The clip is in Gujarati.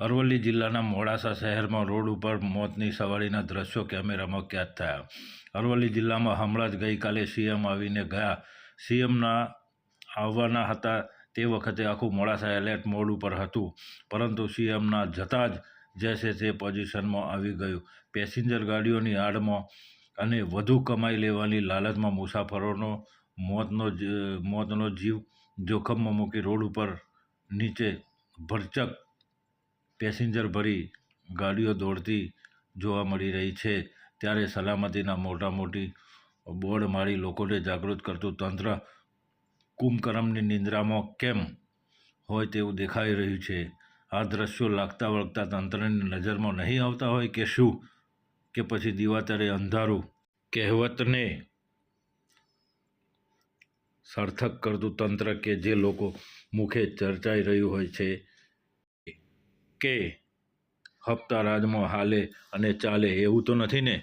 અરવલ્લી જિલ્લાના મોડાસા શહેરમાં રોડ ઉપર મોતની સવારીના દ્રશ્યો કેમેરામાં કેદ થયા. અરવલ્લી જિલ્લામાં હમણાં જ ગઈકાલે સીએમ આવીને ગયા. સીએમના આવવાના હતા તે વખતે આખું મોડાસા એલર્ટ મોડ ઉપર હતું. પરંતુ સીએમના જતાં જ જે તે પોઝિશનમાં આવી ગયું. પેસેન્જર ગાડીઓની આડમાં અને વધુ કમાઈ લેવાની લાલચમાં મુસાફરોનો મોતનો મોતનો જીવ જોખમમાં મૂકી રોડ ઉપર નીચે ભરચક પેસેન્જર ભરી ગાડીઓ દોડતી જોવા મળી રહી છે. ત્યારે સલામતીના મોટા મોટી બોર્ડ મારી લોકોને જાગૃત કરતું તંત્ર કુંભકરમની નિંદ્રામાં કેમ હોય તેવું દેખાઈ રહ્યું છે. આ દ્રશ્યો લાગતા વળગતા તંત્રની નજરમાં નહીં આવતા હોય કે શું? કે પછી દિવાતરે અંધારું કહેવતને સાર્થક કરતું તંત્ર કે જે લોકો મુખે ચર્ચાઈ રહ્યું હોય છે? કે હપ્તા રાજમાં હાલે અને ચાલે એવું તો નથી ને?